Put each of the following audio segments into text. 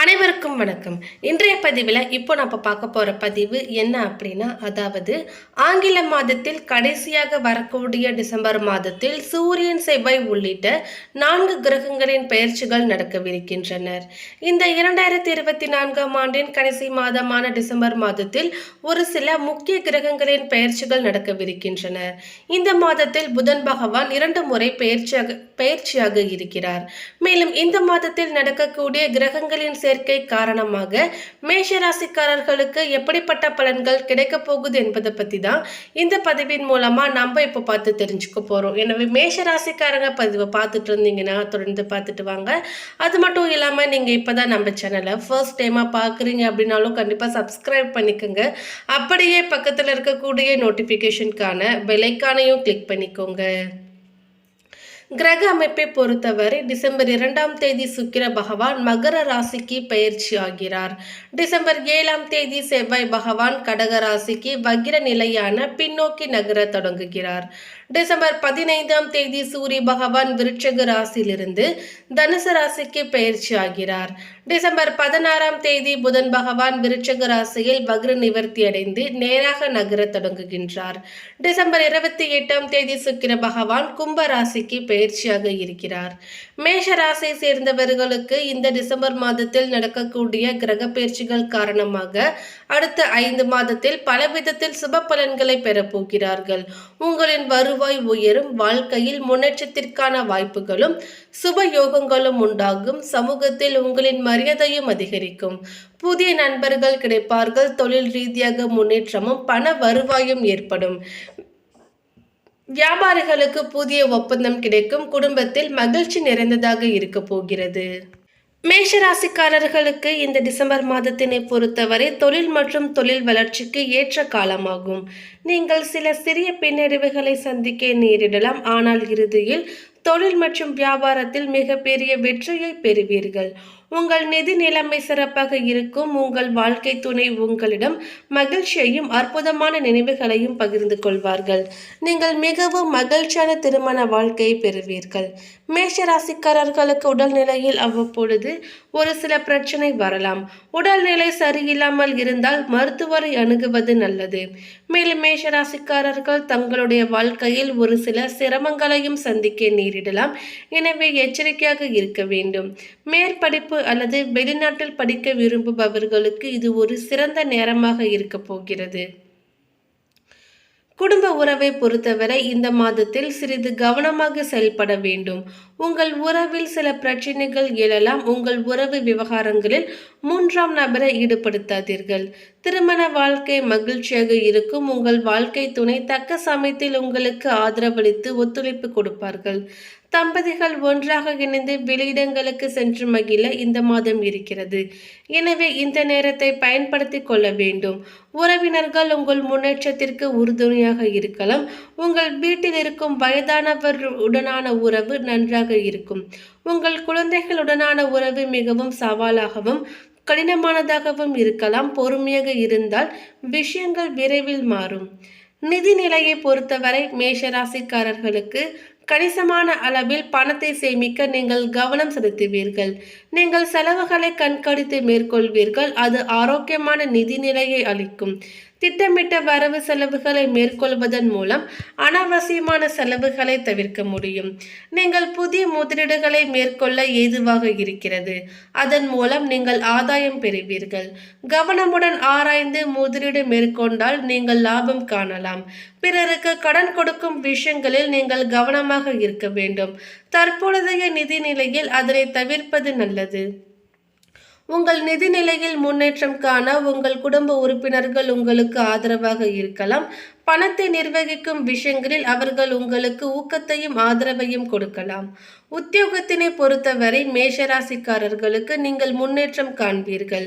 அனைவருக்கும் வணக்கம். இன்றைய பதிவில் இப்போ நம்ம பார்க்க போகிற பதிவு என்ன அப்படின்னா அதாவது ஆங்கில மாதத்தில் கடைசியாக வரக்கூடிய டிசம்பர் மாதத்தில் சூரியன் செவ்வாய் உள்ளிட்ட நான்கு கிரகங்களின் பெயர்ச்சிகள் நடக்கவிருக்கின்றனர். இந்த இரண்டாயிரத்தி இருபத்தி நான்காம் ஆண்டின் கடைசி மாதமான டிசம்பர் மாதத்தில் ஒரு சில முக்கிய கிரகங்களின் பெயர்ச்சிகள் நடக்கவிருக்கின்றனர் இந்த மாதத்தில் புதன் பகவான் இரண்டு முறை பயிற்சியாக பெயர்ச்சியாக இருக்கிறார். மேலும் இந்த மாதத்தில் நடக்கக்கூடிய கிரகங்களின் சேர்க்கை காரணமாக மேஷ ராசிக்காரர்களுக்கு எப்படிப்பட்ட பலன்கள் கிடைக்க போகுது என்பதை பற்றி தான் இந்த பதிவின் மூலமாக நம்ம இப்போ பார்த்து தெரிஞ்சுக்க போகிறோம் எனவே மேஷ ராசிக்காரங்க பதிவை பார்த்துட்டு இருந்தீங்கன்னா தொடர்ந்து பார்த்துட்டு வாங்க. அது மட்டும் இல்லாமல் நீங்கள் இப்போ தான் நம்ம சேனலை ஃபர்ஸ்ட் டைமாக பார்க்குறீங்க அப்படின்னாலும் கண்டிப்பாக சப்ஸ்கிரைப் பண்ணிக்கோங்க. அப்படியே பக்கத்தில் இருக்கக்கூடிய நோட்டிஃபிகேஷனுக்கான பெலைக்கானையும் கிளிக் பண்ணிக்கோங்க. கிரக அமைப்பை பொறுத்தவரை டிசம்பர் இரண்டாம் தேதி சுக்கிர பகவான் மகர ராசிக்கு பயிற்சி ஆகிறார். டிசம்பர் ஏழாம் தேதி செவ்வாய் பகவான் கடக ராசிக்கு வக்கிர நிலையான பின்னோக்கி நகர தொடங்குகிறார். டிசம்பர் பதினைந்தாம் தேதி சூரிய பகவான் விருட்சக ராசியிலிருந்து தனுசு ராசிக்கு பயிற்சி ஆகிறார். டிசம்பர் பதினாறாம் தேதி புதன் பகவான் விருட்சக ராசியில் வக்ர நிவர்த்தி அடைந்து நேராக நகர தொடங்குகின்றார். டிசம்பர் இருபத்தி எட்டாம் தேதி சுக்கிர பகவான் கும்ப ராசிக்கு பயிற்சியாக இருக்கிறார். மேஷ ராசியை சேர்ந்தவர்களுக்கு இந்த டிசம்பர் மாதத்தில் நடக்கக்கூடிய கிரக பயிற்சிகள் காரணமாக அடுத்த ஐந்து மாதத்தில் பல விதத்தில் சுப பலன்களை பெறப்போகிறார்கள் உங்களின் வருவாய் உயரும் வாழ்க்கையில் முன்னேற்றத்திற்கான வாய்ப்புகளும் சுப யோகங்களும் உண்டாகும். சமூகத்தில் உங்களின் மரியாதையும் அதிகரிக்கும். புதிய நண்பர்கள் கிடைப்பார்கள். தொழில் ரீதியாக முன்னேற்றமும் பண வருவாயும் ஏற்படும். வியாபாரிகளுக்கு புதிய ஒப்பந்தம் கிடைக்கும் குடும்பத்தில் மகிழ்ச்சி நிறைந்ததாக இருக்க போகிறது. மேஷராசிக்காரர்களுக்கு இந்த டிசம்பர் மாதத்தினை பொறுத்தவரை தொழில் மற்றும் தொழில் வளர்ச்சிக்கு ஏற்ற காலமாகும். நீங்கள் சில சிறிய பின்னடைவுகளை சந்திக்க நேரிடலாம். ஆனால் இறுதியில் தொழில் மற்றும் வியாபாரத்தில் மிகப்பெரிய வெற்றியை பெறுவீர்கள். உங்கள் நிதி நிலைமை சிறப்பாக இருக்கும். உங்கள் வாழ்க்கை துணை உங்களிடம் மகிழ்ச்சியையும் அற்புதமான நினைவுகளையும் பகிர்ந்து கொள்வார்கள். நீங்கள் மிகவும் மகிழ்ச்சியான திருமண வாழ்க்கையை பெறுவீர்கள். மேஷ ராசிக்காரர்களுக்கு உடல்நிலையில் அவ்வப்பொழுது ஒரு சில பிரச்சனை வரலாம். உடல்நிலை சரியில்லாமல் இருந்தால் மருத்துவரை அணுகுவது நல்லது. மேலும் மேஷ ராசிக்காரர்கள் தங்களுடைய வாழ்க்கையில் ஒரு சில சிரமங்களையும் சந்திக்க நேரிடலாம். எனவே எச்சரிக்கையாக இருக்க வேண்டும். மேற்படிப்பு அல்லது வெளிநாட்டில் படிக்க விரும்புபவர்களுக்கு இது ஒரு சிறந்த நேரமாக இருக்க போகிறது. குடும்ப உறவை பொறுத்தவரை இந்த மாதத்தில் சிறிது கவனமாக செயல்பட வேண்டும். உங்கள் உறவில் சில பிரச்சனைகள் எழலாம். உங்கள் உறவு விவகாரங்களில் மூன்றாம் நபரை ஈடுபடுத்தாதீர்கள். திருமண வாழ்க்கை மகிழ்ச்சியாக இருக்கும் உங்கள் வாழ்க்கை துணை தக்க சமயத்தில் உங்களுக்கு ஆதரவளித்து ஒத்துழைப்பு கொடுப்பார்கள். தம்பதிகள் ஒன்றாக இணைந்து வெளியிடங்களுக்கு சென்று மகிழ இந்த மாதம் இருக்கிறது. எனவே இந்த நேரத்தை பயன்படுத்தி கொள்ள வேண்டும். உறவினர்கள் உங்கள் முன்னேற்றத்திற்கு உறுதுணையாக இருக்கலாம். உங்கள் வீட்டில் இருக்கும் வயதானவர் உடனான உறவு நன்றாக இருக்கும். உங்கள் குழந்தைகளுடனான உறவு மிகவும் சவாலாகவும் கடினமானதாகவும் இருக்கலாம் பொறுமையாக இருந்தால் விஷயங்கள் விரைவில் மாறும். நிதி நிலையை பொறுத்தவரை மேஷராசிக்காரர்களுக்கு கணிசமான அளவில் பணத்தை சேமிக்க நீங்கள் கவனம் செலுத்துவீர்கள். நீங்கள் செலவுகளை கண்காணித்து மேற்கொள்வீர்கள் அது ஆரோக்கியமான நிதி நிலையை அளிக்கும். திட்டமிட்ட வரவு செலவுகளை மேற்கொள்வதன் மூலம் அனாவசியமான செலவுகளை தவிர்க்க முடியும். நீங்கள் புதிய முதலீடுகளை மேற்கொள்ள ஏதுவாக இருக்கிறது. அதன் மூலம் நீங்கள் ஆதாயம் பெறுவீர்கள். கவனமுடன் ஆராய்ந்து முதலீடு மேற்கொண்டால் நீங்கள் லாபம் காணலாம். பிறருக்கு கடன் கொடுக்கும் விஷயங்களில் நீங்கள் கவனமாக இருக்க வேண்டும். தற்பொழுதைய நிதி நிலையில் அதனை தவிர்ப்பது நல்லது. உங்கள் நிதி நிலையில் முன்னேற்றம் காண உங்கள் குடும்ப உறுப்பினர்கள் உங்களுக்கு ஆதரவாக இருக்கலாம். பணத்தை நிர்வகிக்கும் விஷயங்களில் அவர்கள் உங்களுக்கு ஊக்கத்தையும் ஆதரவையும் கொடுக்கலாம். உத்தியோகத்தினை பொறுத்தவரை மேஷராசிக்காரர்களுக்கு நீங்கள் முன்னேற்றம் காண்பீர்கள்.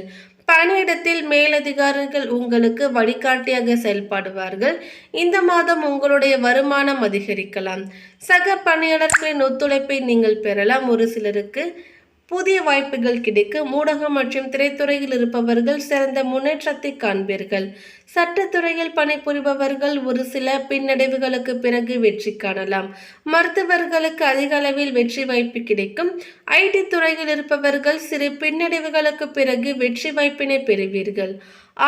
பணியிடத்தில் மேலதிகாரிகள் உங்களுக்கு வழிகாட்டியாக செயல்படுவார்கள். இந்த மாதம் உங்களுடைய வருமானம் அதிகரிக்கலாம். சக பணியாளர்களின் ஒத்துழைப்பை நீங்கள் பெறலாம். ஒரு சிலருக்கு புதிய வாய்ப்புகள் கிடைக்கும் ஊடகம் மற்றும் திரைத்துறையில் இருப்பவர்கள் சிறந்த முன்னேற்றத்தை காண்பீர்கள். சட்டத்துறையில் பணிபுரிபவர்கள் ஒரு சில பின்னடைவுகளுக்கு பிறகு வெற்றி காணலாம். மருத்துவர்களுக்கு அதிக அளவில் வெற்றி வாய்ப்பு கிடைக்கும். ஐடி துறையில் இருப்பவர்கள் சிறு பின்னடைவுகளுக்கு பிறகு வெற்றி வாய்ப்பினை பெறுவீர்கள்.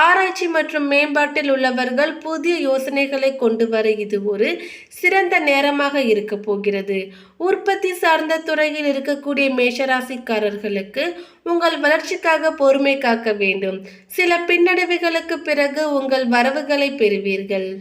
ஆராய்ச்சி மற்றும் மேம்பாட்டில் உள்ளவர்கள் புதிய யோசனைகளை கொண்டு வர இது ஒரு சிறந்த நேரமாக இருக்க போகிறது. உற்பத்தி சார்ந்த துறையில் இருக்கக்கூடிய மேஷராசிக்காரர்களுக்கு உங்கள் வளர்ச்சிக்காக பொறுமை காக்க வேண்டும். சில பின்னடைவுகளுக்கு பிறகு உங்கள் வரவுகளை பெறுவீர்கள்.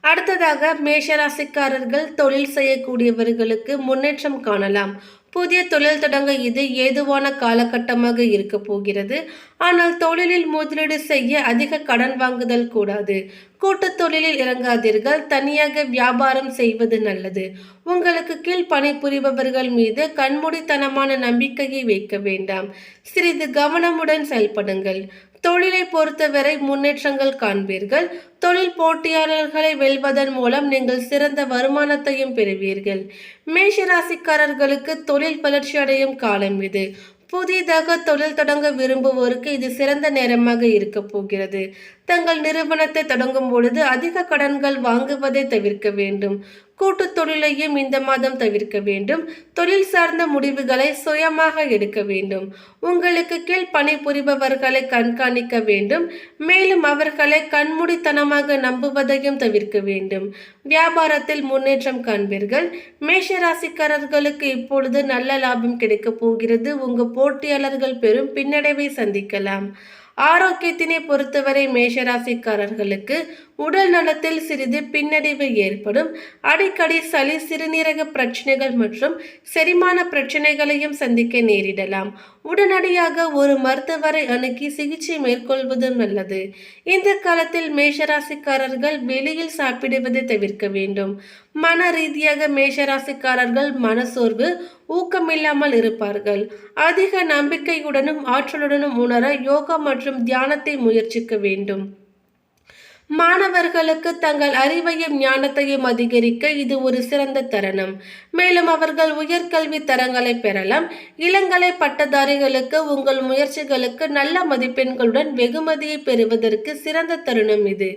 அடுத்ததாக மேஷராசிக்காரர்கள் தொழில் செய்யக்கூடியவர்களுக்கு முன்னேற்றம் காணலாம். புதிய தொழில் தொடங்க இது ஏதுவான காலகட்டமாக இருக்க போகிறது. ஆனால் தொழிலில் முதலீடு செய்ய அதிக கடன் வாங்குதல் கூடாது. கூட்டுத் தொழிலில் இறங்காதீர்கள். தனியாக வியாபாரம் செய்வது நல்லது. உங்களுக்கு கீழ் பணிபுரிபவர்கள் மீது கண்மூடித்தனமான நம்பிக்கையை வைக்க வேண்டாம். சிறிது கவனமுடன் செயல்படுங்கள். தொழிலை பொறுத்தவரை முன்னேற்றங்கள் காண்பீர்கள். தொழில் போட்டியாளர்களை வெல்வதன் மூலம் நீங்கள் சிறந்த வருமானத்தையும் பெறுவீர்கள். மேஷராசிக்காரர்களுக்கு தொழில் வளர்ச்சி அடையும் காலம் இது. புதிதாக தொழில் தொடங்க விரும்புவோருக்கு இது சிறந்த நேரமாக இருக்க போகிறது. தங்கள் நிறுவனத்தை தொடங்கும் பொழுது அதிக கடன்கள் வாங்குவதை தவிர்க்க வேண்டும். கூட்டு தொழிலையும் இந்த மாதம் தவிர்க்க வேண்டும். தொழில் சார்ந்த முடிவுகளை சுயமாக எடுக்க வேண்டும். உங்களுக்கு கீழ் பணிபுரிபவர்களை கண்காணிக்க வேண்டும். மேலும் அவர்களை கண்மூடித்தனமாக நம்புவதையும் தவிர்க்க வேண்டும். வியாபாரத்தில் முன்னேற்றம் காண்பீர்கள். மேஷராசிக்காரர்களுக்கு இப்பொழுது நல்ல லாபம் கிடைக்கப் போகிறது. உங்கள் போட்டியாளர்கள் பெரும் பின்னடைவை சந்திக்கலாம். ஆரோக்கியத்தினை பொறுத்தவரை மேஷராசிக்காரர்களுக்கு உடல் நலத்தில் சிறிது பின்னடைவு ஏற்படும். அடிக்கடி சளி சிறுநீரக பிரச்சனைகள் மற்றும் செரிமான பிரச்சனைகளையும் சந்திக்க நேரிடலாம். உடனடியாக ஒரு மருத்துவரை அணுகி சிகிச்சை மேற்கொள்வதும் நல்லது. இந்த காலத்தில் மேஷராசிக்காரர்கள் வெளியில் சாப்பிடுவதை தவிர்க்க வேண்டும். மன ரீதியாக மேஷராசிக்காரர்கள் மனசோர்வு ஊக்கமில்லாமல் இருப்பார்கள். அதிக நம்பிக்கையுடனும் ஆற்றலுடனும் உணர யோகா மற்றும் தியானத்தை முயற்சிக்க வேண்டும். மாணவர்களுக்கு தங்கள் அறிவையும் ஞானத்தையும் அதிகரிக்க இது ஒரு சிறந்த தருணம். மேலும் அவர்கள் உயர்கல்வி தரங்களை பெறலாம். இளங்கலை பட்டதாரிகளுக்கு உங்கள் முயற்சிகளுக்கு நல்ல மதிப்பெண்களுடன் வெகுமதியை பெறுவதற்கு சிறந்த தருணம் இது.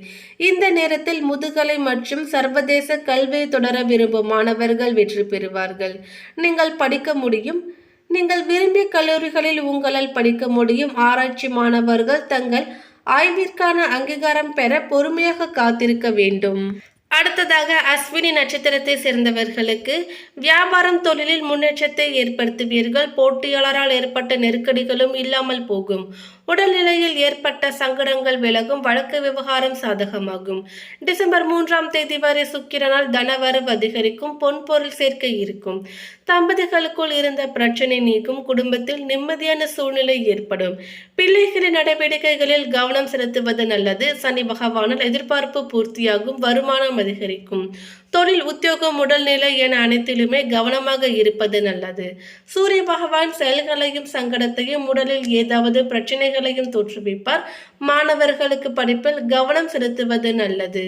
இந்த நேரத்தில் முதுகலை மற்றும் சர்வதேச கல்வியை தொடர விரும்பும் மாணவர்கள் வெற்றி பெறுவார்கள். நீங்கள் படிக்க முடியும். நீங்கள் விரும்பிய கல்லூரிகளில் உங்களால் படிக்க முடியும். ஆராய்ச்சி மாணவர்கள் தங்கள் ஆய்விற்கான அங்கீகாரம் பெற பொறுமையாக காத்திருக்க வேண்டும். அடுத்ததாக அஸ்வினி நட்சத்திரத்தை சேர்ந்தவர்களுக்கு வியாபாரம் தொழிலில் முன்னேற்றத்தை ஏற்படுத்துவீர்கள். போட்டியாளரால் ஏற்பட்ட நெருக்கடிகளும் இல்லாமல் போகும். உடல்நிலையில் ஏற்பட்ட சங்கடங்கள் விலகும் வழக்கு விவகாரம் சாதகமாகும். டிசம்பர் மூன்றாம் தேதி வரை சுக்கிரனால் தனவரவு அதிகரிக்கும் பொன்பொருள் சேர்க்கை இருக்கும். தம்பதிகளுக்குள் இருந்த பிரச்சனை நீக்கும் குடும்பத்தில் நிம்மதியான சூழ்நிலை ஏற்படும். பிள்ளைகளின் நடவடிக்கைகளில் கவனம் செலுத்துவது நல்லது. சனி பகவானால் எதிர்பார்ப்பு பூர்த்தியாகும் வருமானம் அதிகரிக்கும். தொழில் உத்தியோகம் உடல்நிலை என அனைத்திலுமே கவனமாக இருப்பது நல்லது. சூரிய பகவான் செயல்களையும் சங்கடத்தையும் உடலில் ஏதாவது பிரச்சனைகளையும் தோற்றுவிப்பார். மாணவர்களுக்கு படிப்பில் கவனம் செலுத்துவது நல்லது.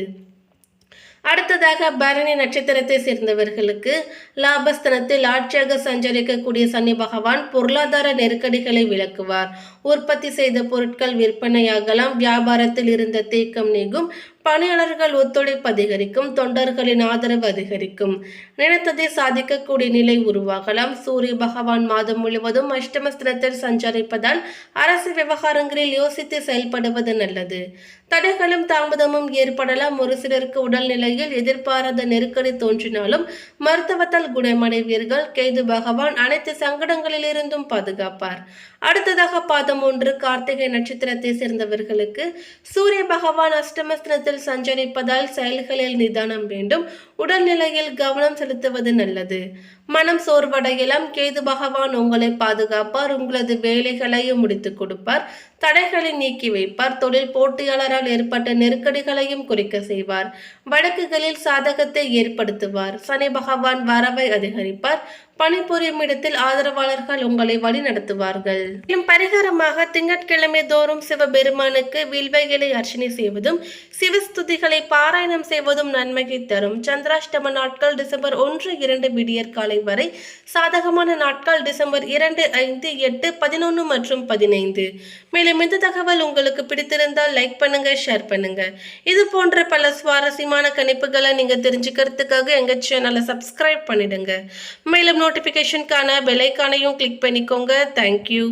அடுத்ததாக பரணி நட்சத்திரத்தை சேர்ந்தவர்களுக்கு லாபஸ்தனத்தில் ஆட்சியாக சஞ்சரிக்கக்கூடிய சனி பகவான் பொருளாதார நெருக்கடிகளை விளக்குவார். உற்பத்தி செய்த பொருட்கள் விற்பனையாகலாம். வியாபாரத்தில் இருந்த தேக்கம் நீங்கும். பணியாளர்கள் ஒத்துழைப்பு அதிகரிக்கும் தொண்டர்களின் ஆதரவு அதிகரிக்கும். நினைத்ததை சாதிக்கக்கூடிய நிலை உருவாகலாம். சூரிய பகவான் மாதம் முழுவதும் அஷ்டமஸ்திரத்தில் சஞ்சரிப்பதால் அரசு விவகாரங்களில் யோசித்து செயல்படுவது நல்லது. தடைகளும் தாமதமும் ஏற்படலாம். ஒரு சிலருக்கு உடல்நிலையில் எதிர்பாராத நெருக்கடி தோன்றினாலும் மருத்துவத்தால் குணமடைவீர்கள். கேது பகவான் அனைத்து சங்கடங்களிலிருந்தும் பாதுகாப்பார். அடுத்ததாக பாதம் ஒன்று கார்த்திகை நட்சத்திரத்தை சேர்ந்தவர்களுக்கு சூரிய பகவான் அஷ்டமஸ்திரத்தில் சஞ்சரிப்பதால் செயல்களில் நிதானம் வேண்டும். உடல்நிலையில் கவனம் செலுத்துவது நல்லது. மனம் சோர்வடையலாம். கேது பகவான் உங்களை பாதுகாப்பார். உங்களது வேலைகளையும் முடித்துக் கொடுப்பார். தடைகளை நீக்கி வைப்பார். தொழில் போட்டியாளரால் ஏற்பட்ட நெருக்கடிகளையும் குறைக்க செய்வார். வழக்குகளில் சாதகத்தை ஏற்படுத்துவார். சனி பகவான் வரவை அதிகரிப்பார். பணிபுரியும் இடத்தில் ஆதரவாளர்கள் உங்களை வழி நடத்துவார்கள். மேலும் பரிகாரமாக திங்கட்கிழமை தோறும் சிவபெருமானுக்கு வில்வைகளை அர்ச்சனை செய்வதும் சிவஸ்துதிகளை பாராயணம் செய்வதும் நன்மையை தரும். சந்திராஷ்டம நாட்கள் டிசம்பர் ஒன்று இரண்டு விடியற் காலை வரை சாதகமான நாட்கள் டிசம்பர் இரண்டு ஐந்து எட்டு பதினொன்று மற்றும் பதினைந்து. மேலும் மேலும் இந்த தகவல் உங்களுக்கு பிடித்திருந்தால் லைக் பண்ணுங்க ஷேர் பண்ணுங்க. இது போன்ற பல சுவாரஸ்யமான கணிப்புகளை நீங்க தெரிஞ்சுக்கிறதுக்காக எங்க சேனலை சப்ஸ்கிரைப் பண்ணிடுங்க. மேலும் நோட்டிபிகேஷனுக்கான பெல் ஐக்கானையும் கிளிக் பண்ணிக்கோங்க தேங்க்யூ